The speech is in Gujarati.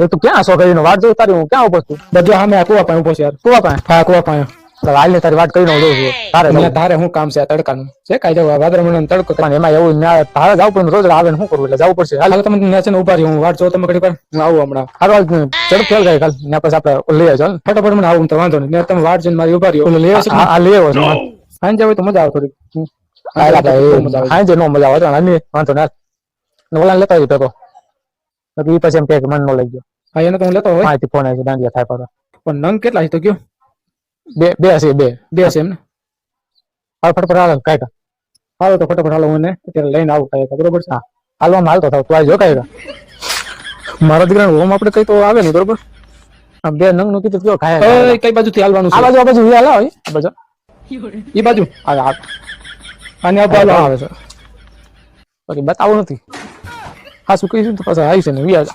એ તું ક્યાં છો કરીને વાટ જોઉં? તારી હું ક્યાં ઉપર છું? બધું હા મેં કુવા પાસે ઊભો છે યાર. કુવા પાસે? હા કુવા પાયો હાલ ને તારી વાત કરીને હું છું. તારે અહીંયા તારે શું કામ છે તડકાનું. છે કાઈ જવા? ભાદર મને તડકો પણ એમાં એવું ના તારે જવું પડે રોજ આવે શું કરવું? એટલે જવું પડશે. હાલ. તમે ત્યાં છે ને ઊભા રહ્યો હું વાટ જોઉં તમે ઘડી પર હું આવું હમણાં. હારો ચડ ફેલ ગઈ કાલ ને પછી આપણે લઈ આવજો ફટાફટ મને આવું તો વાંધો નહીં. તમે વાટ જોઈને મારી ઊભા રહ્યો લઈ આવશે હા લઈ આવો છો હોય તો મજા આવે થોડીક. હા બહુ મજા આવે. નો મજા આવે. વાંધો ના ઓલા લેતા આવી પેકો પછી એમ કે મન નો લઈ ગયો. હા એને તો હું લેતો હોય. માહિતી ફોન આવી દાંડિયા થાય પાછો. પણ નંગ કેટલા છે તો કયો? બે બે હશે બે. બે છે એમને? હાલ ફટફટ હાલ કાંઈક. હાલો તો ફટાફટ હાલો હું અત્યારે લઈને આવું કાંઈક બરોબર છે? હાલવામાં હાલતો થાવ તું આવી જો કાંઈક. મારા દીકરાને હોમ આપણે કઈ તો આવે નહીં બરોબર? આ બે નંગનું કીધું કયો ખાય કઈ કઈ બાજુથી હાલવાનું આ છે? બાજુ આ બાજુ હાલ હોય આ બાજુ. ઈ બાજુ? આ આ અને આ બાજુ આવે છે. બાકી બતાવું નથી. હા શું કહીશું તો પાછા આવી છે ને વ્યાજ